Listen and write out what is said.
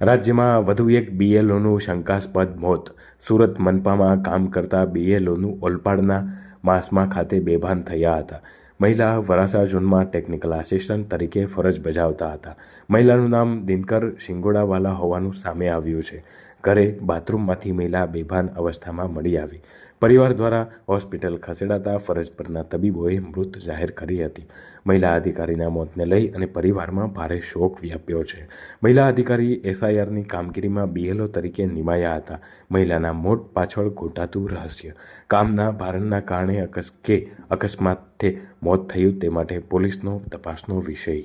રાજ્યમાં વધુ એક બીએલઓનું શંકાસ્પદ મોત. સુરત મનપામાં કામ કરતા બીએલઓનું ઓલપાડના માસમાં ખાતે બેભાન થયા હતા. મહિલા વરાસા ઝોનમાં ટેકનિકલ આસિસ્ટન્ટ તરીકે ફરજ બજાવતા હતા. મહિલાનું નામ દિનકર શિંગોડાવાલા હોવાનું સામે આવ્યું છે. ઘરે બાથરૂમમાંથી મહિલા બેભાન અવસ્થામાં મળી આવી. પરિવાર દ્વારા હોસ્પિટલ ખસેડાતા ફરજ પરના તબીબોએ મૃત જાહેર કરી હતી. મહિલા અધિકારીના મોતને લઈ અને પરિવારમાં ભારે શોક વ્યાપ્યો છે. મહિલા અધિકારી એસઆઈઆરની કામગીરીમાં બીએલઓ તરીકે નિમાયા હતા. મહિલાના મોત પાછળ ઘોટાતું રહસ્ય. કામના ભારણના કારણે અકસ, કે અકસ્માતે મોત થયું તે માટે પોલીસનો તપાસનો વિષય.